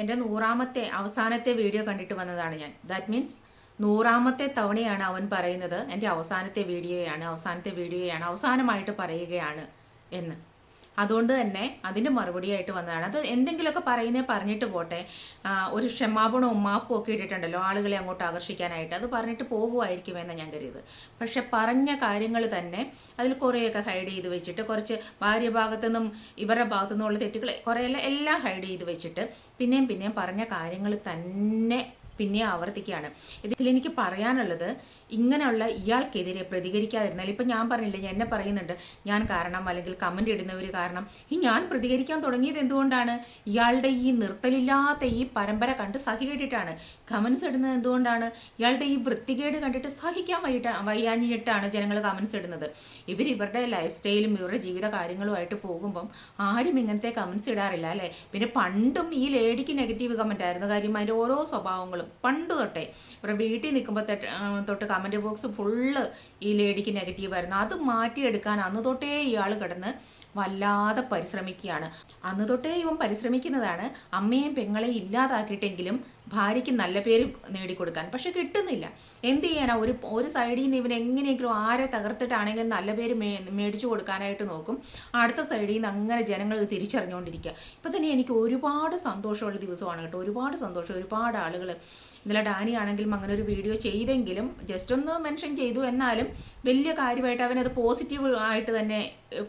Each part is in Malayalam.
എന്റെ നൂറാമത്തെ അവസാനത്തെ വീഡിയോ കണ്ടിട്ട് വന്നതാണ് ഞാൻ. ദാറ്റ് മീൻസ് നൂറാമത്തെ തവണയാണ് അവൻ പറയുന്നത് എന്റെ അവസാനത്തെ വീഡിയോയാണ് അവസാനത്തെ വീഡിയോയാണ് അവസാനമായിട്ട് പറയുകയാണ് എന്ന്. അതുകൊണ്ട് തന്നെ അതിന്റെ മറുപടിയായിട്ട് വന്നതാണ്. അത് എന്തെങ്കിലുമൊക്കെ പറയുന്നേ പറഞ്ഞിട്ട് പോട്ടെ. ഒരു ക്ഷമാപണവും മാപ്പും ഒക്കെ ഇട്ടിട്ടുണ്ടല്ലോ ആളുകളെ അങ്ങോട്ട് ആകർഷിക്കാനായിട്ട്. അത് പറഞ്ഞിട്ട് പോകുമായിരിക്കുമെന്ന് ഞാൻ കരുത് പക്ഷെ പറഞ്ഞ കാര്യങ്ങൾ തന്നെ അതിൽ കുറേയൊക്കെ ഹൈഡ് ചെയ്ത് വെച്ചിട്ട് കുറച്ച് ഭാര്യ ഭാഗത്തു നിന്നും ഇവരുടെ ഭാഗത്തു നിന്നുള്ള തെറ്റുകൾ കുറേയെല്ലാം എല്ലാം ഹൈഡ് ചെയ്ത് വെച്ചിട്ട് പിന്നെയും പിന്നെയും പറഞ്ഞ കാര്യങ്ങൾ തന്നെ പിന്നെ ആവർത്തിക്കുകയാണ്. ഇതിൽ എനിക്ക് പറയാനുള്ളത് ഇങ്ങനെയുള്ള ഇയാൾക്കെതിരെ പ്രതികരിക്കാതിരുന്നാൽ ഇപ്പം ഞാൻ പറഞ്ഞില്ല എന്നെ പറയുന്നുണ്ട് ഞാൻ കാരണം അല്ലെങ്കിൽ കമന്റ് ഇടുന്നവർ കാരണം ഈ ഞാൻ പ്രതികരിക്കാൻ തുടങ്ങിയത് എന്തുകൊണ്ടാണ്? ഇയാളുടെ ഈ നിർത്തലില്ലാത്ത ഈ പരമ്പര കണ്ട് സഹികേട്ടിട്ടാണ്. കമൻസ് ഇടുന്നത് എന്തുകൊണ്ടാണ്? ഇയാളുടെ ഈ വൃത്തികേട് കണ്ടിട്ട് സഹിക്കാൻ വൈകിട്ട് വയ്യാഞ്ഞിട്ടാണ് ജനങ്ങൾ കമൻസ് ഇടുന്നത്. ഇവർ ഇവരുടെ ലൈഫ് സ്റ്റൈലും ഇവരുടെ ജീവിത കാര്യങ്ങളുമായിട്ട് പോകുമ്പം ആരും ഇങ്ങനത്തെ കമൻസ് ഇടാറില്ല അല്ലേ? പിന്നെ പണ്ടും ഈ ലേഡിക്ക് നെഗറ്റീവ് കമന്റ് ആയിരുന്നു. കാര്യം അതിന്റെ ഓരോ സ്വഭാവങ്ങളും പണ്ട് തൊട്ടേ ഇവരുടെ വീട്ടിൽ നിൽക്കുമ്പോൾ തൊട്ട് കമന്റ് ബോക്സ് ഫുള്ള് ഈ ലേഡിക്ക് നെഗറ്റീവായിരുന്നു അത് മാറ്റിയെടുക്കാൻ അന്ന് തൊട്ടേ ഇയാൾ കിടന്ന് വല്ലാതെ പരിശ്രമിക്കുകയാണ്. അന്ന് തൊട്ടേ ഇവൻ പരിശ്രമിക്കുന്നതാണ്. അമ്മയും പെങ്ങളെയും ഇല്ലാതാക്കിയിട്ടെങ്കിലും ഭാര്യയ്ക്ക് നല്ല പേര് നേടിക്കൊടുക്കാൻ. പക്ഷെ കിട്ടുന്നില്ല. എന്ത് ചെയ്യാനാ? ഒരു ഒരു സൈഡിൽ നിന്ന് ഇവൻ എങ്ങനെയെങ്കിലും ആരെ തകർത്തിട്ടാണെങ്കിലും നല്ല പേര് മേ മേടിച്ചു കൊടുക്കാനായിട്ട് നോക്കും. അടുത്ത സൈഡിൽ നിന്ന് അങ്ങനെ ജനങ്ങൾ തിരിച്ചറിഞ്ഞുകൊണ്ടിരിക്കുക. ഇപ്പം തന്നെ എനിക്ക് ഒരുപാട് സന്തോഷമുള്ള ദിവസമാണ് കേട്ടോ. ഒരുപാട് സന്തോഷം. ഒരുപാട് ആളുകൾ ഇന്നലെ ഡാനി ആണെങ്കിലും അങ്ങനെ ഒരു വീഡിയോ ചെയ്തെങ്കിലും ജസ്റ്റ് ഒന്ന് മെൻഷൻ ചെയ്തു എന്നാലും വലിയ കാര്യമായിട്ട് അവനത് പോസിറ്റീവ് ആയിട്ട് തന്നെ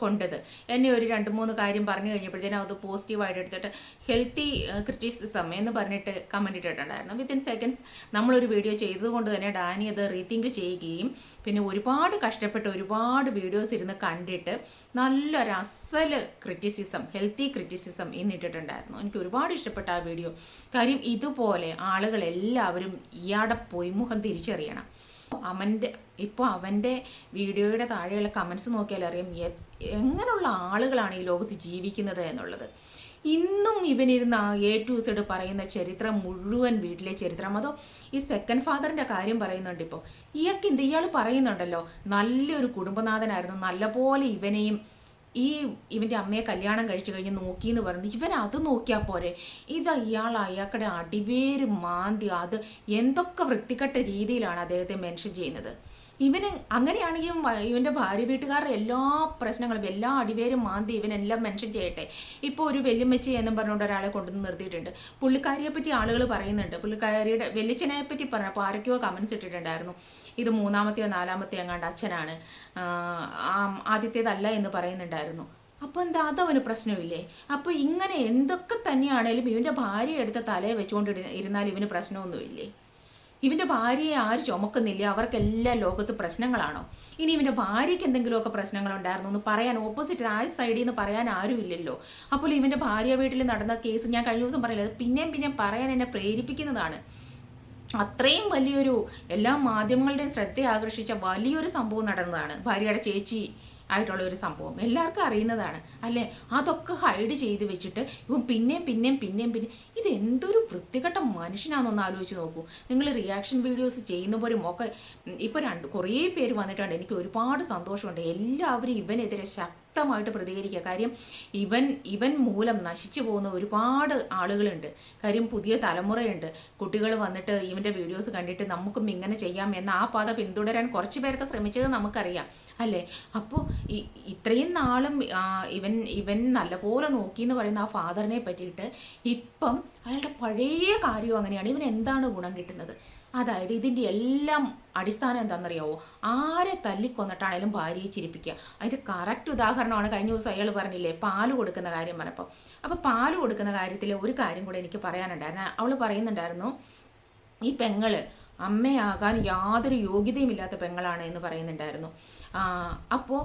കൊണ്ടത്. എന്നെ ഒരു രണ്ട് മൂന്ന് കാര്യം പറഞ്ഞു കഴിഞ്ഞപ്പോഴത്തേനും അത് പോസിറ്റീവായിട്ട് എടുത്തിട്ട് ഹെൽത്തി ക്രിറ്റിസിസം എന്ന് പറഞ്ഞിട്ട് കമന്റ് ഇട്ടിട്ടുണ്ടായിരുന്നു. വിത്തിൻ സെക്കൻഡ്സ് നമ്മളൊരു വീഡിയോ ചെയ്തതുകൊണ്ട് തന്നെ ഡാനി അത് റീതിങ്ക് ചെയ്യുകയും പിന്നെ ഒരുപാട് കഷ്ടപ്പെട്ട് ഒരുപാട് വീഡിയോസ് ഇരുന്ന് കണ്ടിട്ട് നല്ലൊരു അസൽ ക്രിറ്റിസിസം ഹെൽത്തി ക്രിറ്റിസിസം എന്നിട്ടിട്ടുണ്ടായിരുന്നു എനിക്ക് ഒരുപാട് ഇഷ്ടപ്പെട്ട ആ വീഡിയോ കാര്യം ഇതുപോലെ ആളുകൾ എല്ലാവരും പോയി മുഖം തിരിച്ചറിയണം. അവന്റെ ഇപ്പോൾ അവന്റെ വീഡിയോയുടെ താഴെയുള്ള കമൻസ് നോക്കിയാൽ അറിയാം എങ്ങനെയുള്ള ആളുകളാണ് ഈ ലോകത്ത് ജീവിക്കുന്നത് എന്നുള്ളത്. ഇന്നും ഇവനിരുന്ന് എ ടു സെഡ് പറയുന്ന ചരിത്രം മുഴുവൻ വീട്ടിലെ ചരിത്രം. അതോ ഈ സെക്കൻഡ് ഫാദറിന്റെ കാര്യം പറയുന്നുണ്ട് ഇപ്പോൾ ഇയാൾക്ക് എന്ത് ഇയാൾ പറയുന്നുണ്ടല്ലോ നല്ലൊരു കുടുംബനാഥനായിരുന്നു നല്ലപോലെ ഇവനെയും ഈ ഇവന്റെ അമ്മയെ കല്യാണം കഴിച്ചു കഴിഞ്ഞ് നോക്കി എന്ന് പറഞ്ഞു ഇവൻ അത് നോക്കിയാൽ പോരെ. ഇത് ഇയാൾ അയാൾക്കടെ അടിവേര് മാന്തി. അത് എന്തൊക്കെ വൃത്തികെട്ട രീതിയിലാണ് അദ്ദേഹത്തെ മെൻഷൻ ചെയ്യുന്നത്. ഇവന് അങ്ങനെയാണെങ്കിൽ ഇവന്റെ ഭാര്യ വീട്ടുകാരുടെ എല്ലാ പ്രശ്നങ്ങളും എല്ലാ അടിവേരും മാന്തി ഇവനെല്ലാം മെൻഷൻ ചെയ്യട്ടെ. ഇപ്പോൾ ഒരു വെല്ലുമ്മച്ചി എന്നും പറഞ്ഞുകൊണ്ട് ഒരാളെ കൊണ്ടുവന്ന് നിർത്തിയിട്ടുണ്ട്. പുള്ളിക്കാരിയെ പറ്റി ആളുകൾ പറയുന്നുണ്ട്. പുള്ളിക്കാരിയുടെ വെല്ലിച്ചനെ പറ്റി പറഞ്ഞപ്പോൾ ആരൊക്കെയോ കമൻസ് ഇട്ടിട്ടുണ്ടായിരുന്നു. ഇത് മൂന്നാമത്തെയോ നാലാമത്തെയോ എങ്ങാണ്ട് അച്ഛനാണ്. ആദ്യത്തേതല്ല എന്ന് പറയുന്നുണ്ടായിരുന്നു. അപ്പോൾ എന്താ അതവന് പ്രശ്നമില്ലേ? അപ്പോൾ ഇങ്ങനെ എന്തൊക്കെ തന്നെയാണേലും ഇവന്റെ ഭാര്യ എടുത്ത തലയെ വെച്ചുകൊണ്ട് ഇരുന്നാൽ ഇവന് പ്രശ്നമൊന്നുമില്ലേ? ഇവന്റെ ഭാര്യയെ ആര് ചുമക്കുന്നില്ല? അവർക്കെല്ലാം ലോകത്ത് പ്രശ്നങ്ങളാണോ? ഇനി ഇവന്റെ ഭാര്യയ്ക്ക് എന്തെങ്കിലുമൊക്കെ പ്രശ്നങ്ങളുണ്ടായിരുന്നു എന്ന് പറയാൻ ഓപ്പോസിറ്റ് ആ സൈഡിൽ നിന്ന് പറയാൻ ആരുമില്ലല്ലോ. അപ്പോൾ ഇവന്റെ ഭാര്യ വീട്ടിൽ നടന്ന കേസ് ഞാൻ കഴിഞ്ഞ ദിവസം പറയില്ല അത് പിന്നെയും പിന്നെയും പറയാൻ എന്നെ പ്രേരിപ്പിക്കുന്നതാണ്. അത്രയും വലിയൊരു എല്ലാ മാധ്യമങ്ങളുടെയും ശ്രദ്ധ ആകർഷിച്ച വലിയൊരു സംഭവം നടന്നതാണ്. ഭാര്യയുടെ ചേച്ചി ആയിട്ടുള്ള ഒരു സംഭവം. എല്ലാവർക്കും അറിയുന്നതാണ്. അല്ലേ? അതൊക്കെ ഹൈഡ് ചെയ്ത് വെച്ചിട്ട് ഇപ്പം പിന്നെയും പിന്നെയും പിന്നെയും പിന്നെ ഇത് എന്തൊരു വൃത്തികെട്ട മനുഷ്യനാണെന്നൊന്ന് ആലോചിച്ച് നോക്കൂ. നിങ്ങൾ റിയാക്ഷൻ വീഡിയോസ് ചെയ്യുന്നവരും ഒക്കെ ഇപ്പോൾ രണ്ട് കുറേ പേര് വന്നിട്ടുണ്ട്. എനിക്ക് ഒരുപാട് സന്തോഷമുണ്ട്. എല്ലാവരും ഇവനെതിരെ ശക്തമായിട്ട് പ്രതികരിക്കുക. കാര്യം ഇവൻ ഇവൻ മൂലം നശിച്ചു പോകുന്ന ഒരുപാട് ആളുകളുണ്ട്. കാര്യം പുതിയ തലമുറയുണ്ട്. കുട്ടികൾ വന്നിട്ട് ഇവന്റെ വീഡിയോസ് കണ്ടിട്ട് നമുക്കും ഇങ്ങനെ ചെയ്യാം എന്ന ആ പാത പിന്തുടരാൻ കുറച്ച് പേരൊക്കെ ശ്രമിച്ചത് നമുക്കറിയാം. അല്ലേ? അപ്പോൾ ഇത്രയും നാളും ഇവൻ ഇവൻ നല്ലപോലെ നോക്കി എന്ന് പറയുന്ന ആ ഫാദറിനെ പറ്റിയിട്ട് ഇപ്പം അയാളുടെ പഴയ കാര്യം അങ്ങനെയാണ്. ഇവൻ എന്താണ് ഗുണം കിട്ടുന്നത്? അതായത് ഇതിന്റെ എല്ലാം അടിസ്ഥാനം എന്താണെന്നറിയാവോ? ആരെ തല്ലിക്കൊന്നിട്ടാണേലും ഭാര്യയെ ചിരിപ്പിക്കുക. അതിന്റെ കറക്റ്റ് ഉദാഹരണമാണ് കഴിഞ്ഞ ദിവസം അയാൾ പറഞ്ഞില്ലേ പാൽ കൊടുക്കുന്ന കാര്യം പറഞ്ഞപ്പോൾ അപ്പോൾ പാൽ കൊടുക്കുന്ന കാര്യത്തിൽ ഒരു കാര്യം കൂടെ എനിക്ക് പറയാനുണ്ടായിരുന്നു. അവൾ പറയുന്നുണ്ടായിരുന്നു ഈ പെങ്ങൾ അമ്മയാകാൻ യാതൊരു യോഗ്യതയുമില്ലാത്ത പെങ്ങളാണ് എന്ന് പറയുന്നുണ്ടായിരുന്നു. അപ്പോൾ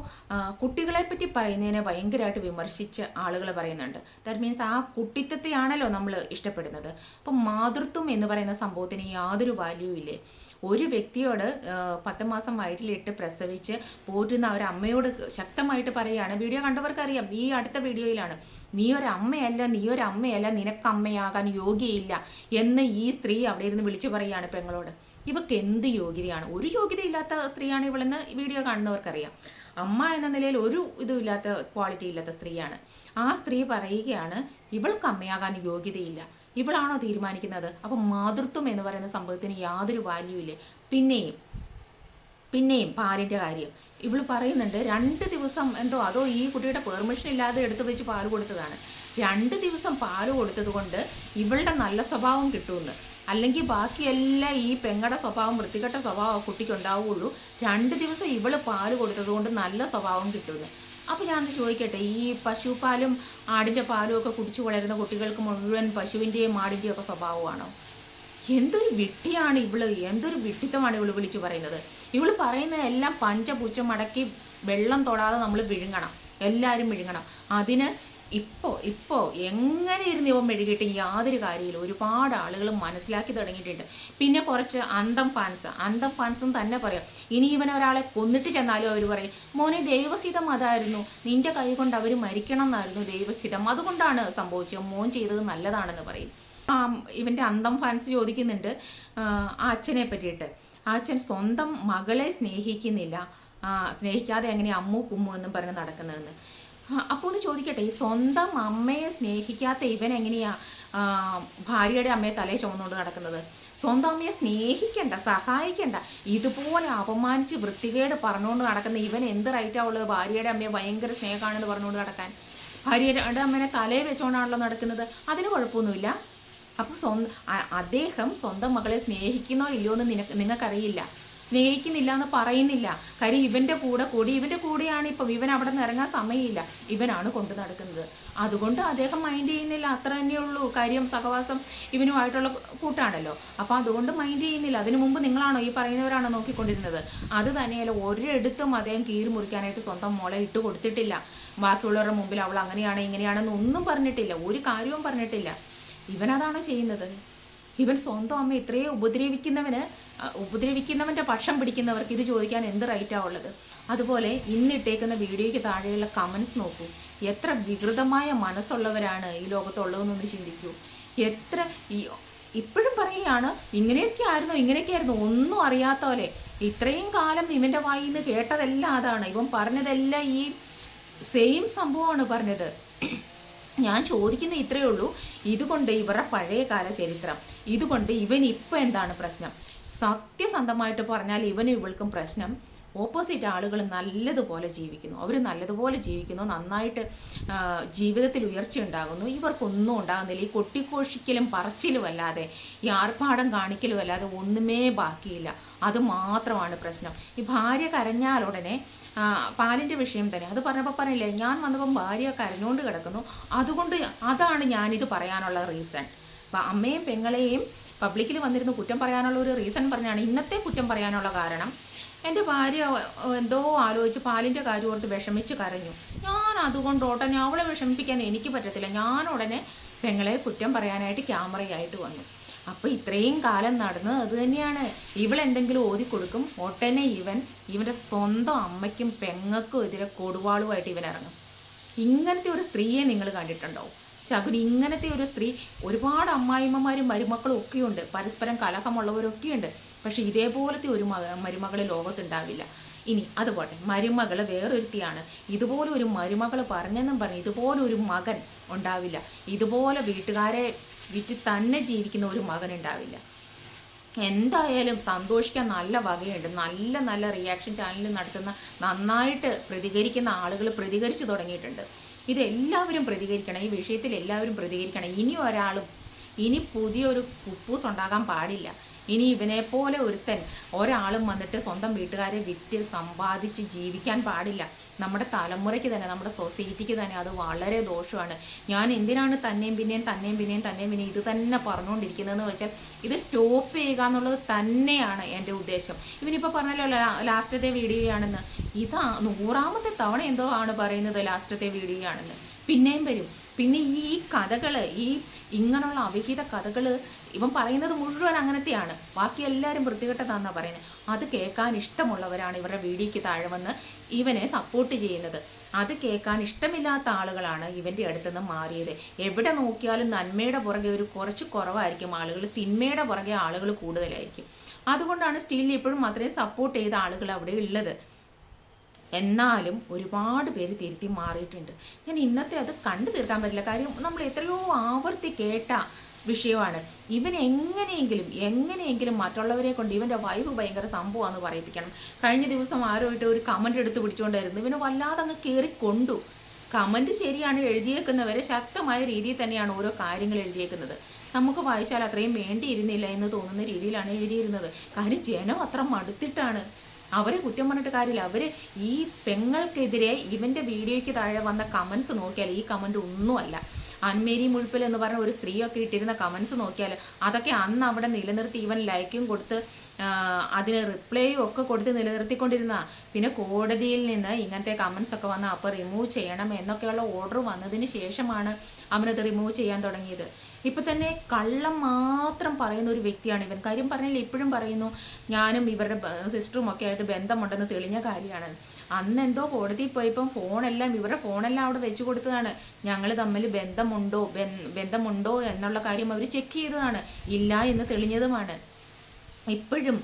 കുട്ടികളെ പറ്റി പറയുന്നതിനെ ഭയങ്കരമായിട്ട് വിമർശിച്ച് ആളുകൾ പറയുന്നുണ്ട്. ദാറ്റ് മീൻസ് ആ കുട്ടിത്തത്തെയാണല്ലോ നമ്മൾ ഇഷ്ടപ്പെടുന്നത്. അപ്പം മാതൃത്വം എന്ന് പറയുന്ന സംഭവത്തിന് യാതൊരു വാല്യൂ ഇല്ലേ? ഒരു വ്യക്തിയോട് പത്ത് മാസം വയറ്റിലിട്ട് പ്രസവിച്ച് പോറ്റുന്ന ഒരു അമ്മയോട് ശക്തമായിട്ട് പറയുകയാണ്. വീഡിയോ കണ്ടവർക്കറിയാം ഈ അടുത്ത വീഡിയോയിലാണ്. നീ ഒരു അമ്മയല്ല നീ ഒരു അമ്മയല്ല നിനക്ക് അമ്മയാകാൻ യോഗ്യയില്ല എന്ന് ഈ സ്ത്രീ അവിടെ ഇരുന്ന് വിളിച്ചു പറയുകയാണ് പെങ്ങളോട്. ഇവക്ക് എന്ത് യോഗ്യതയാണ്? ഒരു യോഗ്യത ഇല്ലാത്ത സ്ത്രീയാണ് ഇവളെന്ന് വീഡിയോ കാണുന്നവർക്കറിയാം. അമ്മ എന്ന നിലയിൽ ഒരു ഇതും ഇല്ലാത്ത ക്വാളിറ്റി ഇല്ലാത്ത സ്ത്രീയാണ്. ആ സ്ത്രീ പറയുകയാണ് ഇവൾക്ക് അമ്മയാകാൻ യോഗ്യതയില്ല. ഇവളാണോ തീരുമാനിക്കുന്നത്? അപ്പം മാതൃത്വം എന്ന് പറയുന്ന സംഭവത്തിന് യാതൊരു വാല്യൂ ഇല്ലേ? പിന്നെയും പിന്നെയും പാലിന്റെ കാര്യം. ഇവൾ പറയുന്നുണ്ട് രണ്ട് ദിവസം എന്തോ അതോ ഈ കുട്ടിയുടെ പെർമിഷൻ ഇല്ലാതെ എടുത്തു വെച്ച് പാൽ കൊടുത്തതാണ്. രണ്ട് ദിവസം പാൽ കൊടുത്തത് കൊണ്ട് ഇവളുടെ നല്ല സ്വഭാവം കിട്ടുമെന്ന്. അല്ലെങ്കിൽ ബാക്കിയെല്ലാം ഈ പെങ്ങടെ സ്വഭാവം വൃത്തികെട്ട സ്വഭാവം കുട്ടിക്ക് ഉണ്ടാവുകയുള്ളൂ. രണ്ട് ദിവസം ഇവൾ പാൽ കൊടുത്തത് കൊണ്ട് നല്ല സ്വഭാവം കിട്ടുമെന്ന്. അപ്പോൾ ഞാൻ ചോദിക്കട്ടെ ഈ പശുപാലും ആടിന്റെ പാലും ഒക്കെ കുടിച്ചു വളരുന്ന കുട്ടികൾക്ക് മുഴുവൻ പശുവിന്റെയും ആടിന്റെയും ഒക്കെ സ്വഭാവമാണോ? എന്തൊരു വിട്ടിയാണ് ഇവൾ എന്തൊരു വിട്ടിത്തമാണ് ഇവൾ വിളിച്ചു പറയുന്നത്? ഇവൾ പറയുന്ന എല്ലാം പഞ്ചപുച്ച മടക്കി വെള്ളം തൊടാതെ നമ്മൾ വിഴുങ്ങണം എല്ലാവരും വിഴുങ്ങണം. അതിന് ഇപ്പോൾ ഇപ്പോൾ എങ്ങനെ ഇരുന്ന് ഇവൻ മെഴുകിയിട്ട് യാതൊരു കാര്യമില്ല. ഒരുപാട് ആളുകൾ മനസ്സിലാക്കി തുടങ്ങിയിട്ടുണ്ട്. പിന്നെ കുറച്ച് അന്തം ഫാൻസ്. അന്തം ഫാൻസും തന്നെ പറയാം. ഇനി ഇവൻ ഒരാളെ കൊന്നിട്ട് ചെന്നാലും അവർ പറയും മോനെ ദൈവഹിതം അതായിരുന്നു. നിന്റെ കൈ കൊണ്ട് അവർ മരിക്കണം എന്നായിരുന്നു ദൈവഹിതം. അതുകൊണ്ടാണ് സംഭവിച്ചത്. മോൻ ചെയ്തത് നല്ലതാണെന്ന് പറയും. ആ ഇവന്റെ അന്തം ഫാൻസ് ചോദിക്കുന്നുണ്ട് ആ, അച്ഛനെ പറ്റിയിട്ട്. ആ അച്ഛൻ സ്വന്തം മകളെ സ്നേഹിക്കുന്നില്ല. സ്നേഹിക്കാതെ എങ്ങനെ അമ്മു കുമ്മു എന്നും പറഞ്ഞ് നടക്കുന്നതെന്ന്. അപ്പോൾ ഒന്ന് ചോദിക്കട്ടെ ഈ സ്വന്തം അമ്മയെ സ്നേഹിക്കാത്ത ഇവൻ എങ്ങനെയാ ഭാര്യയുടെ അമ്മയെ തലേ ചുമന്നുകൊണ്ട് നടക്കുന്നത്? സ്വന്തം അമ്മയെ സ്നേഹിക്കണ്ട സഹായിക്കണ്ട ഇതുപോലെ അപമാനിച്ച് വൃത്തികേട് പറഞ്ഞുകൊണ്ട് നടക്കുന്ന ഇവൻ എന്ത് റൈറ്റാ ഉള്ളത്? ഭാര്യയുടെ അമ്മയെ ഭയങ്കര സ്നേഹമാണെന്ന് പറഞ്ഞുകൊണ്ട് നടക്കാൻ. ഭാര്യയുടെ അമ്മനെ തലേ വെച്ചുകൊണ്ടാണല്ലോ നടക്കുന്നത്. അതിന് കുഴപ്പമൊന്നുമില്ല. അപ്പോൾ സ്വന്തം അദ്ദേഹം സ്വന്തം മകളെ സ്നേഹിക്കുന്നോ ഇല്ലയോ എന്ന് നിനക്ക് നിങ്ങൾക്കറിയില്ല. സ്നേഹിക്കുന്നില്ല എന്ന് പറയുന്നില്ല. കാര്യം ഇവന്റെ കൂടെ കൂടി ഇവന്റെ കൂടെയാണ് ഇപ്പം ഇവൻ അവിടെ നിന്ന് ഇറങ്ങാൻ സമയമില്ല. ഇവനാണ് കൊണ്ടു നടക്കുന്നത്. അതുകൊണ്ട് അദ്ദേഹം മൈൻഡ് ചെയ്യുന്നില്ല. അത്ര തന്നെയുള്ളൂ കാര്യം സഹവാസം ഇവനുമായിട്ടുള്ള കൂട്ടാണല്ലോ. അപ്പോൾ അതുകൊണ്ട് മൈൻഡ് ചെയ്യുന്നില്ല. അതിനു മുമ്പ് നിങ്ങളാണോ ഈ പറയുന്നവരാണോ നോക്കിക്കൊണ്ടിരുന്നത്? അത് തന്നെയല്ല. ഒരിടത്തും അദ്ദേഹം കീറി മുറിക്കാനായിട്ട് സ്വന്തം മോളെ ഇട്ട് കൊടുത്തിട്ടില്ല. ബാക്കിയുള്ളവരുടെ മുമ്പിൽ അവൾ അങ്ങനെയാണ് ഇങ്ങനെയാണെന്ന് ഒന്നും പറഞ്ഞിട്ടില്ല. ഒരു കാര്യവും പറഞ്ഞിട്ടില്ല. ഇവനതാണ് ചെയ്യുന്നത്. ഇവൻ സ്വന്തം അമ്മ ഇത്രയും ഉപദ്രവിക്കുന്നവന് ഉപദ്രവിക്കുന്നവന്റെ പക്ഷം പിടിക്കുന്നവർക്ക് ഇത് ചോദിക്കാൻ എന്ത് റൈറ്റാണ് ഉള്ളത്? അതുപോലെ ഇന്നിട്ടേക്കുന്ന വീഡിയോയ്ക്ക് താഴെയുള്ള കമൻസ് നോക്കൂ. എത്ര വികൃതമായ മനസ്സുള്ളവരാണ് ഈ ലോകത്തുള്ളതെന്നൊന്ന് ചിന്തിക്കൂ. എത്ര ഇപ്പോഴും പറയുകയാണ് ഇങ്ങനെയൊക്കെ ആയിരുന്നു ഇങ്ങനെയൊക്കെ ആയിരുന്നു ഒന്നും അറിയാത്ത പോലെ ഇത്രയും കാലം ഇവന്റെ വായിൽ നിന്ന് കേട്ടതെല്ലാം അതാണ്. ഇവൻ പറഞ്ഞതെല്ലാം ഈ സെയിം സംഭവമാണ് പറഞ്ഞത്. ഞാൻ ചോദിക്കുന്ന ഇത്രയേ ഉള്ളൂ. ഇതുകൊണ്ട് ഇവരുടെ പഴയകാല ചരിത്രം ഇതുകൊണ്ട് ഇവൻ ഇപ്പം എന്താണ് പ്രശ്നം? സത്യസന്ധമായിട്ട് പറഞ്ഞാൽ ഇവനും ഇവൾക്കും പ്രശ്നം. ഓപ്പോസിറ്റ് ആളുകൾ നല്ലതുപോലെ ജീവിക്കുന്നു. അവർ നല്ലതുപോലെ ജീവിക്കുന്നു. നന്നായിട്ട് ജീവിതത്തിൽ ഉയർച്ച ഉണ്ടാകുന്നു. ഇവർക്കൊന്നും ഉണ്ടാകുന്നില്ല. ഈ കൊട്ടിക്കോഷിക്കലും പറച്ചിലും അല്ലാതെ ഈ ആർഭാടം കാണിക്കലും അല്ലാതെ ഒന്നുമേ ബാക്കിയില്ല. അത് മാത്രമാണ് പ്രശ്നം. ഈ ഭാര്യ കരഞ്ഞാലുടനെ പാലിന്റെ വിഷയം തന്നെ. അത് പറഞ്ഞപ്പോൾ പറഞ്ഞില്ലേ ഞാൻ വന്നപ്പം ഭാര്യ കരഞ്ഞുകൊണ്ട് കിടക്കുന്നു. അതുകൊണ്ട് അതാണ് ഞാനിത് പറയാനുള്ള റീസൺ. അപ്പം അമ്മയും പെങ്ങളെയും പബ്ലിക്കിൽ വന്നിരുന്ന് കുറ്റം പറയാനുള്ള ഒരു റീസൺ പറഞ്ഞാണ് ഇന്നത്തെ കുറ്റം പറയാനുള്ള കാരണം. എന്റെ ഭാര്യ എന്തോ ആലോചിച്ച് പാലിന്റെ കാര്യം ഓർത്ത് വിഷമിച്ച് കരഞ്ഞു. ഞാൻ അതുകൊണ്ട് ഞാൻ അവളെ വിഷമിപ്പിക്കാൻ എനിക്ക് പറ്റത്തില്ല. ഞാൻ ഉടനെ പെങ്ങളെ കുറ്റം പറയാനായിട്ട് ക്യാമറയായിട്ട് വന്നു. അപ്പോൾ ഇത്രയും കാലം നടന്ന് അത് തന്നെയാണ്. ഇവളെന്തെങ്കിലും ഓതി കൊടുക്കും ഒട്ടനെ ഇവൻ ഇവന്റെ സ്വന്തം അമ്മയ്ക്കും പെങ്ങൾക്കും എതിരെ കൊടുവാളുമായിട്ട് ഇവൻ ഇറങ്ങും. ഇങ്ങനത്തെ ഒരു സ്ത്രീയെ നിങ്ങൾ കണ്ടിട്ടുണ്ടോ ശകുനി ഇങ്ങനത്തെ ഒരു സ്ത്രീ ഒരുപാട് അമ്മായിമ്മമാരും മരുമക്കളും ഒക്കെയുണ്ട്. പരസ്പരം കലഹമുള്ളവരൊക്കെയുണ്ട്. പക്ഷെ ഇതേപോലത്തെ ഒരു മക മരുമകൾ ലോകത്തുണ്ടാവില്ല. ഇനി അതുപോട്ടെ മരുമകൾ വേറൊരുത്തിയാണ്. ഇതുപോലെ ഒരു മരുമകൾ പറഞ്ഞെന്നും പറഞ്ഞ് ഇതുപോലെ ഒരു മകൻ ഉണ്ടാവില്ല. ഇതുപോലെ വീട്ടുകാരെ വിറ്റ് തന്നെ ജീവിക്കുന്ന ഒരു മകൻ ഉണ്ടാവില്ല. എന്തായാലും സന്തോഷിക്കാൻ നല്ല വകയുണ്ട്. നല്ല നല്ല റിയാക്ഷൻ ചാനലിൽ നടത്തുന്ന നന്നായിട്ട് പ്രതികരിക്കുന്ന ആളുകൾ പ്രതികരിച്ചു തുടങ്ങിയിട്ടുണ്ട്. ഇത് എല്ലാവരും പ്രതികരിക്കണം. ഈ വിഷയത്തിൽ എല്ലാവരും പ്രതികരിക്കണം. ഇനി ഒരാളും ഇനി പുതിയൊരു കുപ്പൂസ് ഉണ്ടാകാൻ പാടില്ല. ഇനി ഇവനെ പോലെ ഒരുത്തൻ ഒരാളും വന്നിട്ട് സ്വന്തം വീട്ടുകാരെ വിറ്റ് സമ്പാദിച്ച് ജീവിക്കാൻ പാടില്ല. നമ്മുടെ തലമുറയ്ക്ക് തന്നെ നമ്മുടെ സൊസൈറ്റിക്ക് തന്നെ അത് വളരെ ദോഷമാണ്. ഞാൻ എന്തിനാണ് തന്നെയും പിന്നെയും തന്നെയും പിന്നെയും തന്നെയും പിന്നെയും ഇത് തന്നെ പറഞ്ഞുകൊണ്ടിരിക്കുന്നതെന്ന് വെച്ചാൽ ഇത് സ്റ്റോപ്പ് ചെയ്യുക എന്നുള്ളത് തന്നെയാണ് എന്റെ ഉദ്ദേശം. ഇവനിപ്പോൾ പറഞ്ഞല്ലോ ലാസ്റ്റത്തെ വീഡിയോ ആണെന്ന് ഇതാ നൂറാമത്തെ തവണ എന്തോ ആണ് പറയുന്നത് ലാസ്റ്റത്തെ വീഡിയോ ആണെന്ന് പിന്നെയും വരും. പിന്നെ ഈ കഥകൾ ഈ ഇങ്ങനെയുള്ള അവിഹിത കഥകൾ ഇവൻ പറയുന്നത് മുഴുവൻ അങ്ങനത്തെയാണ്. ബാക്കി എല്ലാവരും വൃത്തികെട്ടതാന്നാ പറയുന്നത് അത് കേൾക്കാൻ ഇഷ്ടമുള്ളവരാണ് ഇവരുടെ വീഡിയോയ്ക്ക് താഴെ വന്ന് ഇവനെ സപ്പോർട്ട് ചെയ്യുന്നത്. അത് കേൾക്കാൻ ഇഷ്ടമില്ലാത്ത ആളുകളാണ് ഇവന്റെ അടുത്തുനിന്ന് മാറിയത്. എവിടെ നോക്കിയാലും നന്മയുടെ പുറകെ ഒരു കുറച്ച് കുറവായിരിക്കും ആളുകൾ തിന്മയുടെ പുറകെ ആളുകൾ കൂടുതലായിരിക്കും. അതുകൊണ്ടാണ് സ്റ്റിൽ ഇപ്പോഴും അത്രയും സപ്പോർട്ട് ചെയ്ത ആളുകൾ അവിടെ ഉള്ളത്. എന്നാലും ഒരുപാട് പേര് തിരുത്തി മാറിയിട്ടുണ്ട്. ഞാൻ ഇന്നത്തെ അത് കണ്ടു തീർക്കാൻ പറ്റില്ല. കാര്യം നമ്മൾ എത്രയോ ആവർത്തി കേട്ട വിഷയമാണ്. ഇവൻ എങ്ങനെയെങ്കിലും എങ്ങനെയെങ്കിലും മറ്റുള്ളവരെ കൊണ്ട് ഇവന്റെ വൈഫ് ഭയങ്കര സംഭവമാണെന്ന് പറയിപ്പിക്കണം. കഴിഞ്ഞ ദിവസം ആരോ ആരോയിട്ട് ഒരു കമന്റ് എടുത്ത് പിടിച്ചുകൊണ്ടായിരുന്നു. ഇവന് വല്ലാതെ അങ്ങ് കയറി കൊണ്ടു. കമന്റ് ശരിയാണ് എഴുതിയേക്കുന്നവരെ ശക്തമായ രീതിയിൽ തന്നെയാണ് ഓരോ കാര്യങ്ങൾ എഴുതിയേക്കുന്നത്. നമുക്ക് വായിച്ചാൽ അത്രയും വേണ്ടിയിരുന്നില്ല എന്ന് തോന്നുന്ന രീതിയിലാണ് എഴുതിയിരുന്നത്. കാര്യം ജനം അത്ര മടുത്തിട്ടാണ്. അവരെ കുറ്റം പറഞ്ഞിട്ട് കാര്യമില്ല. അവർ ഈ പെങ്ങൾക്കെതിരെ ഇവന്റെ വീഡിയോയ്ക്ക് താഴെ വന്ന കമൻസ് നോക്കിയാൽ ഈ കമന്റ് ഒന്നുമല്ല. അന്മേരി മുഴുപ്പിൽ എന്ന് പറഞ്ഞ ഒരു സ്ത്രീയൊക്കെ ഇട്ടിരുന്ന കമൻസ് നോക്കിയാൽ അതൊക്കെ അന്ന് അവിടെ നിലനിർത്തി ഇവൻ ലൈക്കും കൊടുത്ത് അതിന് റിപ്ലൈയും ഒക്കെ കൊടുത്ത് നിലനിർത്തിക്കൊണ്ടിരുന്ന. പിന്നെ കോടതിയിൽ നിന്ന് ഇങ്ങനത്തെ കമൻസ് ഒക്കെ വന്ന് അപ്പോൾ റിമൂവ് ചെയ്യണം എന്നൊക്കെയുള്ള ഓർഡർ വന്നതിന് ശേഷമാണ് അവനത് റിമൂവ് ചെയ്യാൻ തുടങ്ങിയത്. ഇപ്പൊ തന്നെ കള്ളം മാത്രം പറയുന്ന ഒരു വ്യക്തിയാണ് ഇവൻ. കാര്യം പറഞ്ഞാൽ എപ്പോഴും പറയുന്നു ഞാനും ഇവരുടെ സിസ്റ്ററും ഒക്കെ ആയിട്ട് ബന്ധമുണ്ടെന്ന് തെളിഞ്ഞ കാര്യമാണ്. അന്ന് എന്തോ കോടതിയിൽ പോയപ്പം ഫോണെല്ലാം ഇവരുടെ ഫോണെല്ലാം അവിടെ വെച്ചു കൊടുത്തതാണ്. ഞങ്ങൾ തമ്മിൽ ബന്ധമുണ്ടോ ബന്ധമുണ്ടോ എന്നുള്ള കാര്യം അവർ ചെക്ക് ചെയ്തതാണ്. ഇല്ല എന്ന് തെളിഞ്ഞതുമാണ്. ഇപ്പോഴും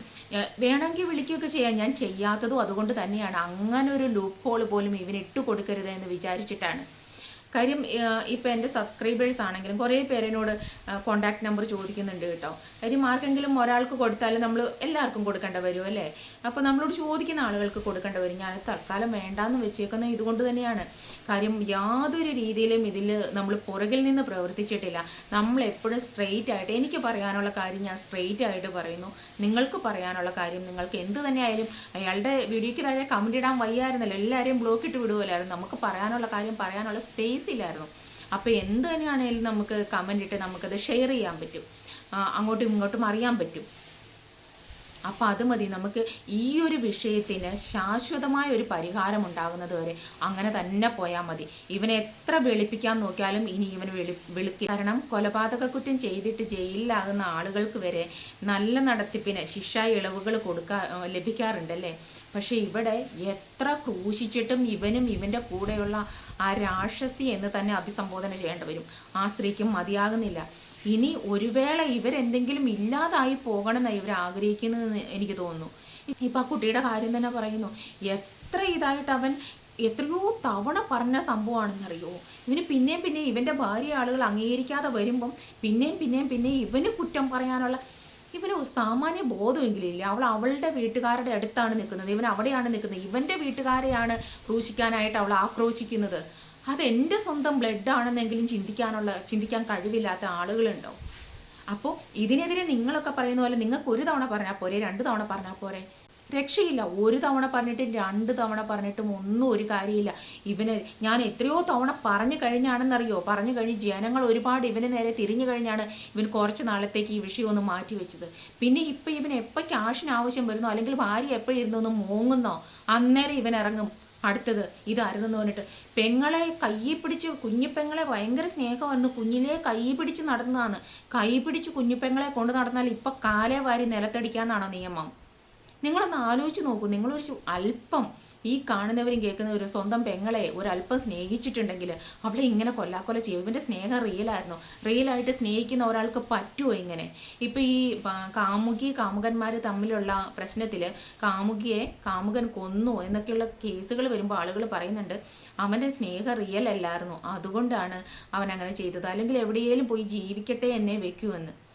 വേണമെങ്കിൽ വിളിക്കുകയൊക്കെ ചെയ്യാം. ഞാൻ ചെയ്യാത്തതും അതുകൊണ്ട് തന്നെയാണ്. അങ്ങനെ ഒരു ലൂപ്പ് ഹോൾ പോലും ഇവന് ഇട്ടു കൊടുക്കരുത് എന്ന് വിചാരിച്ചിട്ടാണ്. കാര്യം ഇപ്പോൾ ഇപ്പം എന്റെ സബ്സ്ക്രൈബേഴ്സ് ആണെങ്കിലും കുറേ പേരെന്നോട് കോണ്ടാക്ട് നമ്പർ ചോദിക്കുന്നുണ്ട് കേട്ടോ. കാര്യം ആർക്കെങ്കിലും ഒരാൾക്ക് കൊടുത്താൽ നമ്മൾ എല്ലാവർക്കും കൊടുക്കേണ്ട വരും അല്ലേ? അപ്പോൾ നമ്മളോട് ചോദിക്കുന്ന ആളുകൾക്ക് കൊടുക്കേണ്ട വരും. ഞാൻ തൽക്കാലം വേണ്ടാന്ന് വെച്ചേക്കുന്നത് ഇതുകൊണ്ട് തന്നെയാണ്. കാര്യം യാതൊരു രീതിയിലും ഇതിൽ നമ്മൾ പുറകിൽ നിന്ന് പ്രവർത്തിച്ചിട്ടില്ല. നമ്മൾ എപ്പോഴും സ്ട്രെയിറ്റ് ആയിട്ട് എനിക്ക് പറയാനുള്ള കാര്യം ഞാൻ സ്ട്രെയിറ്റ് ആയിട്ട് പറയുന്നു. നിങ്ങൾക്ക് പറയാനുള്ള കാര്യം നിങ്ങൾക്ക് എന്ത് തന്നെ ആയാലും അയാളുടെ വീഡിയോയ്ക്ക് താഴെ കമന്റ് ഇടാൻ വയ്യായിരുന്നല്ലോ. എല്ലാവരെയും ബ്ലോക്ക് ഇട്ട് വിടുമല്ലായിരുന്നു നമുക്ക് പറയാനുള്ള കാര്യം പറയാനുള്ള സ്പേസ് ഇല്ലായിരുന്നു അപ്പോൾ എന്ത് തന്നെയാണെങ്കിലും നമുക്ക് കമന്റ് ഇട്ട് നമുക്കത് ഷെയർ ചെയ്യാൻ പറ്റും. അങ്ങോട്ടും ഇങ്ങോട്ടും അറിയാൻ പറ്റും. അപ്പം അത് മതി. നമുക്ക് ഈ ഒരു വിഷയത്തിന് ശാശ്വതമായ ഒരു പരിഹാരം ഉണ്ടാകുന്നത് വരെ അങ്ങനെ തന്നെ പോയാൽ മതി. ഇവനെ എത്ര വെളുപ്പിക്കാൻ നോക്കിയാലും ഇനി ഇവന് വെളി വെളുക്കി. കാരണം കൊലപാതക കുറ്റം ചെയ്തിട്ട് ജയിലിലാകുന്ന ആളുകൾക്ക് വരെ നല്ല നടത്തിപ്പിന് ശിക്ഷ ഇളവുകൾ കൊടുക്കാ ലഭിക്കാറുണ്ടല്ലേ പക്ഷെ ഇവിടെ എത്ര ക്രൂശിച്ചിട്ടും ഇവനും ഇവന്റെ കൂടെയുള്ള ആ രാക്ഷസി എന്ന് തന്നെ അഭിസംബോധന ചെയ്യേണ്ടി വരും. ആ സ്ത്രീക്കും മതിയാകുന്നില്ല. ഇനി ഒരു വേള ഇവരെന്തെങ്കിലും ഇല്ലാതായി പോകണമെന്നാണ് ഇവർ ആഗ്രഹിക്കുന്നതെന്ന് എനിക്ക് തോന്നുന്നു. ഇപ്പം ആ കുട്ടിയുടെ കാര്യം തന്നെ പറയുന്നു. എത്ര ഇതായിട്ട് അവൻ എത്രയോ തവണ പറഞ്ഞ സംഭവമാണെന്നറിയോ? ഇവന് പിന്നെയും പിന്നെയും ഇവന്റെ ഭാര്യ ആളുകൾ അംഗീകരിക്കാതെ വരുമ്പം പിന്നെയും പിന്നെയും പിന്നെയും ഇവന് കുറ്റം പറയാനുള്ള ഇവന് സാമാന്യ ബോധമെങ്കിലും ഇല്ല. അവൾ അവളുടെ വീട്ടുകാരുടെ അടുത്താണ് നിൽക്കുന്നത്. ഇവൻ അവിടെയാണ് നിൽക്കുന്നത്. ഇവന്റെ വീട്ടുകാരെയാണ് ക്രൂശിക്കാനായിട്ട് അവൾ ആക്രോശിക്കുന്നത്. അത് എന്റെ സ്വന്തം ബ്ലഡ് ആണെന്നെങ്കിലും ചിന്തിക്കാനുള്ള ചിന്തിക്കാൻ കഴിവില്ലാത്ത ആളുകളുണ്ടോ അപ്പോൾ ഇതിനെതിരെ നിങ്ങളൊക്കെ പറയുന്ന പോലെ നിങ്ങൾക്ക് ഒരു തവണ പറഞ്ഞാൽ പോരെ രണ്ട് തവണ പറഞ്ഞാൽ പോരെ? രക്ഷയില്ല. ഒരു തവണ പറഞ്ഞിട്ടും രണ്ട് തവണ പറഞ്ഞിട്ടും ഒന്നും ഒരു കാര്യമില്ല. ഇവന് ഞാൻ എത്രയോ തവണ പറഞ്ഞു കഴിഞ്ഞാണെന്നറിയോ? പറഞ്ഞു കഴിഞ്ഞ് ജനങ്ങൾ ഒരുപാട് ഇവന് നേരെ തിരിഞ്ഞു കഴിഞ്ഞാണ് ഇവൻ കുറച്ച് നാളത്തേക്ക് ഈ വിഷയം ഒന്ന് മാറ്റി വെച്ചത്. പിന്നെ ഇപ്പം ഇവൻ എപ്പോൾ ക്യാഷിന് ആവശ്യം വരുന്നോ? അല്ലെങ്കിൽ ഭാര്യ എപ്പോഴിരുന്നോ ഒന്ന് മോങ്ങുന്നോ? അന്നേരം ഇവൻ ഇറങ്ങും. അടുത്തത്. ഇതായിരുന്നെന്ന് പറഞ്ഞിട്ട് പെങ്ങളെ കയ്യിൽ പിടിച്ച് കുഞ്ഞിപ്പെങ്ങളെ ഭയങ്കര സ്നേഹമായിരുന്നു. കുഞ്ഞിലെ കൈ പിടിച്ച് നടന്നതാണ്. കൈ പിടിച്ച് കുഞ്ഞിപ്പെങ്ങളെ കൊണ്ട് നടന്നാൽ ഇപ്പം കാലേ വാരി നിലത്തടിക്കാന്നാണോ നിയമം? നിങ്ങളൊന്ന് ആലോചിച്ച് നോക്കൂ. നിങ്ങളൊരു അല്പം ഈ കാണുന്നവരും കേൾക്കുന്നവരും സ്വന്തം പെങ്ങളെ ഒരല്പം സ്നേഹിച്ചിട്ടുണ്ടെങ്കിൽ അവളെ ഇങ്ങനെ കൊല്ലാക്കൊല ചെയ്യും. ഇവന്റെ സ്നേഹം റിയലായിരുന്നു റിയലായിട്ട് സ്നേഹിക്കുന്ന ഒരാൾക്ക് പറ്റുമോ ഇങ്ങനെ? ഇപ്പം ഈ കാമുകി കാമുകന്മാർ തമ്മിലുള്ള പ്രശ്നത്തിൽ കാമുകിയെ കാമുകൻ കൊന്നു എന്നൊക്കെയുള്ള കേസുകൾ വരുമ്പോൾ ആളുകൾ പറയുന്നുണ്ട് അവന്റെ സ്നേഹം റിയൽ അല്ലായിരുന്നു. അതുകൊണ്ടാണ് അവൻ അങ്ങനെ ചെയ്തത്. അല്ലെങ്കിൽ എവിടെയെങ്കിലും പോയി ജീവിക്കട്ടെ എന്നെ വെക്കുമെന്ന്. എന്ന്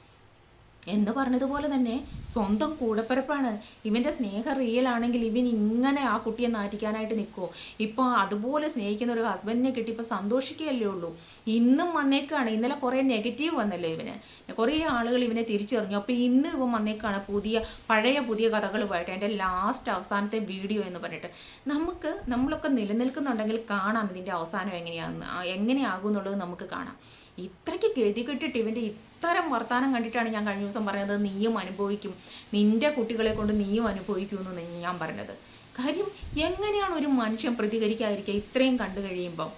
പറഞ്ഞതുപോലെ തന്നെ സ്വന്തം കൂടപ്പിറപ്പാണ്. ഇവന്റെ സ്നേഹം റിയൽ ആണെങ്കിൽ ഇവൻ ഇങ്ങനെ ആ കുട്ടിയെ നാറ്റിക്കാനായിട്ട് നിൽക്കുമോ ഇപ്പോൾ അതുപോലെ സ്നേഹിക്കുന്ന ഒരു ഹസ്ബൻഡിനെ കിട്ടി ഇപ്പോൾ സന്തോഷിക്കുകയല്ലേ ഉള്ളൂ. ഇന്നും വന്നേക്കാണ്. ഇന്നലെ കുറേ നെഗറ്റീവ് വന്നല്ലോ ഇവന്. കുറേ ആളുകൾ ഇവനെ തിരിച്ചറിഞ്ഞു. അപ്പോൾ ഇന്നും ഇവൻ വന്നേക്കാണ് പുതിയ പഴയ പുതിയ കഥകളുമായിട്ട് എന്റെ ലാസ്റ്റ് അവസാനത്തെ വീഡിയോ എന്ന് പറഞ്ഞിട്ട്. നമുക്ക് നമ്മളൊക്കെ നിലനിൽക്കുന്നുണ്ടെങ്കിൽ കാണാം ഇതിന്റെ അവസാനം എങ്ങനെയാണെന്ന് എങ്ങനെയാകും എന്നുള്ളത് നമുക്ക് കാണാം. ഇത്രയ്ക്ക് ഗതി കെട്ടിട്ട് ഇവന്റെ ഇത്തരം വർത്തമാനം കണ്ടിട്ടാണ് ഞാൻ കഴിഞ്ഞ ദിവസം പറഞ്ഞത് നീയും അനുഭവിക്കും. നിന്റെ കുട്ടികളെ കൊണ്ട് നീയും അനുഭവിക്കുമെന്ന് ഞാൻ പറഞ്ഞത്. കാര്യം എങ്ങനെയാണ് ഒരു മനുഷ്യൻ പ്രതികരിക്കാതിരിക്കുക ഇത്രയും കണ്ടു കഴിയുമ്പം?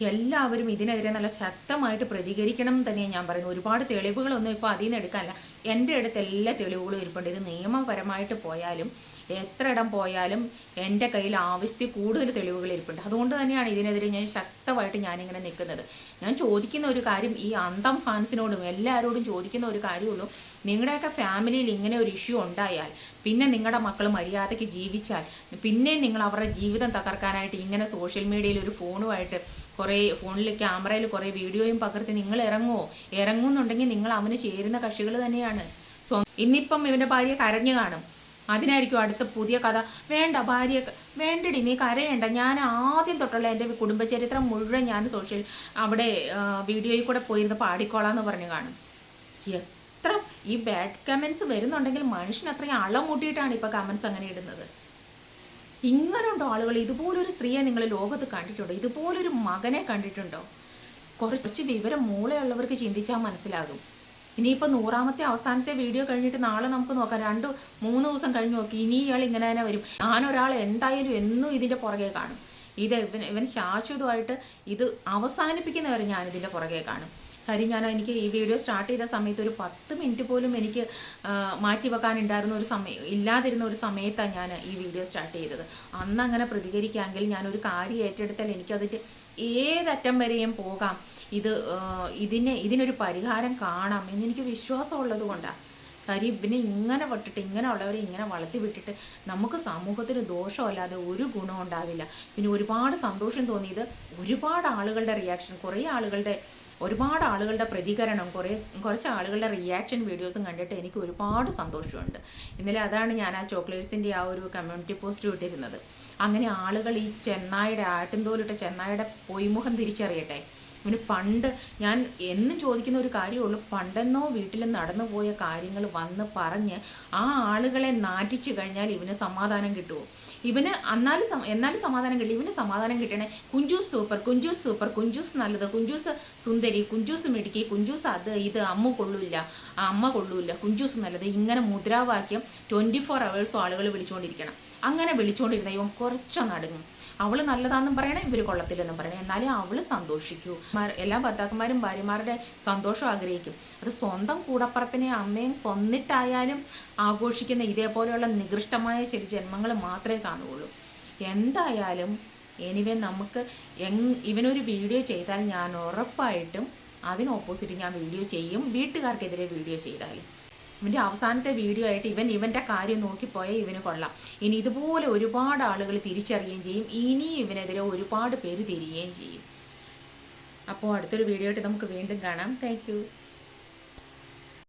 എല്ലാവരും ഇതിനെതിരെ നല്ല ശക്തമായിട്ട് പ്രതികരിക്കണം തന്നെയാണ് ഞാൻ പറയുന്നത്. ഒരുപാട് തെളിവുകളൊന്നും ഇപ്പോൾ അതിൽ നിന്ന് എടുക്കാനല്ല. എന്റെ അടുത്ത് എല്ലാ തെളിവുകളും ഇരിപ്പുണ്ട്. ഇത് നിയമപരമായിട്ട് പോയാലും എത്ര ഇടം പോയാലും എന്റെ കയ്യിൽ ആവശ്യത്തിൽ കൂടുതൽ തെളിവുകൾ ഇരിപ്പുണ്ട്. അതുകൊണ്ട് തന്നെയാണ് ഇതിനെതിരെ ഞാൻ ശക്തമായിട്ട് ഞാനിങ്ങനെ നിൽക്കുന്നത്. ഞാൻ ചോദിക്കുന്ന ഒരു കാര്യം ഈ അന്തം ഫാൻസിനോടും എല്ലാവരോടും ചോദിക്കുന്ന ഒരു കാര്യമുള്ളൂ. നിങ്ങളുടെയൊക്കെ ഫാമിലിയിൽ ഇങ്ങനെ ഒരു ഇഷ്യൂ ഉണ്ടായാൽ പിന്നെ നിങ്ങളുടെ മക്കൾ മര്യാദയ്ക്ക് ജീവിച്ചാൽ പിന്നെ നിങ്ങൾ അവരുടെ ജീവിതം തകർക്കാനായിട്ട് ഇങ്ങനെ സോഷ്യൽ മീഡിയയിൽ ഒരു ഫോണുമായിട്ട് കുറേ ഫോണിൽ ക്യാമറയിൽ കുറേ വീഡിയോയും പകർത്തി നിങ്ങൾ ഇറങ്ങുമോ ഇറങ്ങുന്നുണ്ടെങ്കിൽ നിങ്ങൾ അവന് ചേരുന്ന കക്ഷികൾ തന്നെയാണ്. സ്വ ഇന്നിപ്പം ഇവന്റെ ഭാര്യ കരഞ്ഞു കാണും. അതിനായിരിക്കും അടുത്ത പുതിയ കഥ. വേണ്ട ഭാര്യ വേണ്ടടി നീ കരയേണ്ട. ഞാൻ ആദ്യം തൊട്ടുള്ള എന്റെ കുടുംബചരിത്രം മുഴുവൻ ഞാൻ സോഷ്യൽ അവിടെ വീഡിയോയിൽ കൂടെ പോയിരുന്ന് പാടിക്കോളാന്ന് പറഞ്ഞു കാണും. എത്ര ഈ ബാഡ് കമൻസ് വരുന്നുണ്ടെങ്കിൽ മനുഷ്യൻ അത്രയും അളം കൂട്ടിയിട്ടാണ് ഇപ്പോൾ കമൻസ് അങ്ങനെ ഇടുന്നത്. ഇങ്ങനെയുണ്ടോ ആളുകൾ? ഇതുപോലൊരു സ്ത്രീയെ നിങ്ങൾ ലോകത്ത് കണ്ടിട്ടുണ്ടോ? ഇതുപോലൊരു മകനെ കണ്ടിട്ടുണ്ടോ? കുറച്ച് വിവരം മൂളയുള്ളവർക്ക് ചിന്തിച്ചാൽ മനസ്സിലാകും. ഇനിയിപ്പോൾ നൂറാമത്തെ അവസാനത്തെ വീഡിയോ കഴിഞ്ഞിട്ട് നാളെ നമുക്ക് നോക്കാം. രണ്ട് മൂന്ന് ദിവസം കഴിഞ്ഞ് നോക്കി. ഇനി ഇയാൾ ഇങ്ങനെ തന്നെ വരും. ഞാനൊരാൾ എന്തായാലും എന്നും ഇതിന്റെ പുറകെ കാണും. ഇത് ഇവൻ ഇവൻ ശാശ്വതമായിട്ട് ഇത് അവസാനിപ്പിക്കുന്നവരെ ഞാനിതിന്റെ പുറകെ കാണും. കാര്യം ഞാൻ എനിക്ക് ഈ വീഡിയോ സ്റ്റാർട്ട് ചെയ്ത സമയത്ത് ഒരു പത്ത് മിനിറ്റ് പോലും എനിക്ക് മാറ്റി വെക്കാനുണ്ടായിരുന്ന ഒരു സമയം ഇല്ലാതിരുന്ന ഒരു സമയത്താണ് ഞാൻ ഈ വീഡിയോ സ്റ്റാർട്ട് ചെയ്തത്. അന്ന് അങ്ങനെ പ്രതികരിക്കാമെങ്കിൽ ഞാനൊരു കാര്യം ഏറ്റെടുത്താൽ എനിക്കതിന്റെ ഏതറ്റം വരെയും പോകാം. ഇത് ഇതിന് ഇതിനെ ഇതിനൊരു പരിഹാരം കാണാം എന്നെനിക്ക് വിശ്വാസമുള്ളത് കൊണ്ടാണ് കാര്യം ഇവനെ ഇങ്ങനെ വിട്ടിട്ട് ഇങ്ങനെ ഉള്ളവരെ ഇങ്ങനെ വളർത്തി വിട്ടിട്ട് നമുക്ക് സമൂഹത്തിന് ദോഷമല്ലാതെ ഒരു ഗുണം ഉണ്ടാവില്ല. പിന്നെ ഒരുപാട് സന്തോഷം തോന്നിയത് ഒരുപാട് ആളുകളുടെ റിയാക്ഷൻ കുറേ ആളുകളുടെ ഒരുപാട് ആളുകളുടെ പ്രതികരണം കുറേ കുറച്ച് ആളുകളുടെ റിയാക്ഷൻ വീഡിയോസും കണ്ടിട്ട് എനിക്ക് ഒരുപാട് സന്തോഷമുണ്ട്. ഇന്നലെ അതാണ് ഞാൻ ആ ചോക്ലേറ്റ്സിന്റെ ആ ഒരു കമ്മ്യൂണിറ്റി പോസ്റ്റ് ഇട്ടിരുന്നത്. അങ്ങനെ ആളുകൾ ഈ ചെന്നായുടെ ആട്ടിൻതോലിട്ട ചെന്നായുടെ പൊയ്മുഖം തിരിച്ചറിയട്ടെ. ഇവന് പണ്ട് ഞാൻ എന്നും ചോദിക്കുന്ന ഒരു കാര്യമുള്ളൂ പണ്ടെന്നോ വീട്ടിൽ നടന്നു പോയ കാര്യങ്ങൾ വന്ന് പറഞ്ഞ് ആ ആളുകളെ നാറ്റിച്ചു കഴിഞ്ഞാൽ ഇവന് സമാധാനം കിട്ടുമോ ഇവന് എന്നാലും എന്നാലും സമാധാനം കിട്ടി ഇവന് സമാധാനം കിട്ടണേ. കുഞ്ചൂസ് സൂപ്പർ കുഞ്ചൂസ് സൂപ്പർ കുഞ്ചൂസ് നല്ലത്. കുഞ്ചൂസ് സുന്ദരി കുഞ്ചൂസ് മിടുക്കി കുഞ്ചൂസ് അത് ഇത് അമ്മ കൊള്ളൂല്ല. അമ്മ കൊള്ളൂല്ല. കുഞ്ചൂസ് നല്ലത്. ഇങ്ങനെ മുദ്രാവാക്യം ട്വന്റി ഫോർ അവേഴ്സും ആളുകൾ വിളിച്ചുകൊണ്ടിരിക്കണം അങ്ങനെ വിളിച്ചുകൊണ്ടിരുന്ന ഇവൻ കുറച്ചൊന്ന് അടങ്ങും. അവൾ നല്ലതാണെന്നും പറയണേ ഇവർ കൊള്ളത്തില്ലെന്നും പറയണേ. എന്നാലും അവൾ സന്തോഷിക്കൂ. എല്ലാ ഭർത്താക്കന്മാരും ഭാര്യമാരുടെ സന്തോഷം ആഗ്രഹിക്കും. അത് സ്വന്തം കൂടപ്പറപ്പിനെ അമ്മയും കൊന്നിട്ടായാലും ആഘോഷിക്കുന്ന ഇതേപോലെയുള്ള നികൃഷ്ടമായ ചില ജന്മങ്ങൾ മാത്രമേ കാണുകയുള്ളൂ. എന്തായാലും എനിവേ നമുക്ക് എങ് ഇവനൊരു വീഡിയോ ചെയ്താൽ ഞാൻ ഉറപ്പായിട്ടും അതിന് ഓപ്പോസിറ്റ് ഞാൻ വീഡിയോ ചെയ്യും. വീട്ടുകാർക്കെതിരെ വീഡിയോ ചെയ്താൽ. ഇവന്റെ അവസാനത്തെ വീഡിയോ ആയിട്ട് ഇവൻ ഇവന്റെ കാര്യം നോക്കിപ്പോയാൽ ഇവന് കൊള്ളാം. ഇനി ഇതുപോലെ ഒരുപാട് ആളുകൾ തിരിച്ചറിയുകയും ചെയ്യും. ഇനി ഇവനെതിരെ ഒരുപാട് പേര് തിരിയുകയും ചെയ്യും. അപ്പോൾ അടുത്തൊരു വീഡിയോ ആയിട്ട് നമുക്ക് വീണ്ടും കാണാം. താങ്ക്